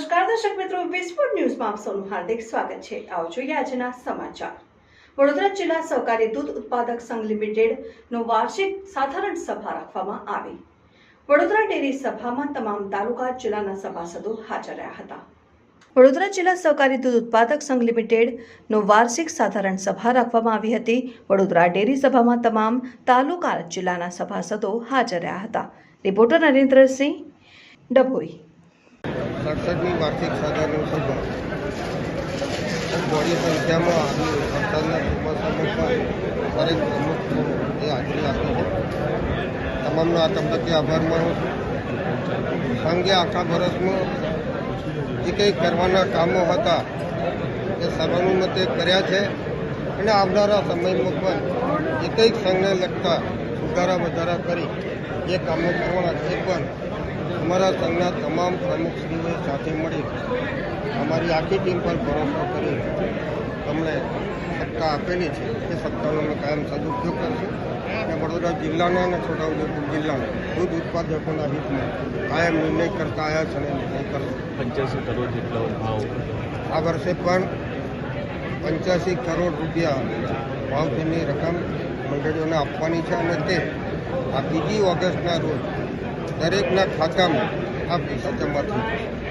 વિસ્ફોટ ન્યૂઝમાં આપ સૌનું હાર્દિક સ્વાગત છે. આવો જોઈએ આજના સમાચાર. વડોદરા જિલ્લા સહકારી દૂધ ઉત્પાદક સંઘ લિમિટેડનો વાર્ષિક સાધારણ સભા રાખવામાં આવી. વડોદરા ડેરી સભામાં તમામ તાલુકા જિલ્લાના સભાસદો હાજર રહ્યા હતા. વડોદરા જિલ્લા સહકારી દૂધ ઉત્પાદક સંઘ લિમિટેડનો વાર્ષિક સાધારણ સભા રાખવામાં આવી હતી. વડોદરા ડેરી સભામાં તમામ તાલુકા જિલ્લાના સભાસદો હાજર રહ્યા હતા. રિપોર્ટર નરેન્દ્રસિંહ ડભોઈ. સડસઠમી વાર્ષિક સાધારણ સભા. ખૂબ સંખ્યામાં આવી વરસાદના ચોમાસામાં પણ દરેક પ્રમુખ એ હાજરી આપી છે. તમામનો આ તબક્કે આભાર માનું છું. સંઘે આખા વર્ષમાં જે કંઈ કરવાના કામો હતા એ સર્વાનુમતે કર્યા છે અને આવનારા સમયમાં પણ જે કંઈક સંઘને લગતા સુધારા વધારા કરી જે કામો કરવાના છે પણ અમારા સંઘના તમામ પ્રમુખશ્રીઓ સાથે મળી અમારી આખી ટીમ પર ભરોસો કરી અમને સત્તા આપેલી છે એ સત્તાનો અમે કાયમ સદુપયોગ કરશું. અને વડોદરા જિલ્લાના અને છોટાઉદેપુર જિલ્લાના દૂધ ઉત્પાદકોના હિતમાં કાયમ નિર્ણય કરતા આવ્યા છે અને નિર્ણય કરશું. પંચ્યાસી કરોડ જેટલો ભાવ. આ વર્ષે પણ પંચ્યાસી કરોડ રૂપિયા ભાવથીની રકમ મંડળીઓને આપવાની છે અને તે આ બીજી ઓગસ્ટના રોજ દરેકના ખાતામાં આ પૈસા જમા થઈ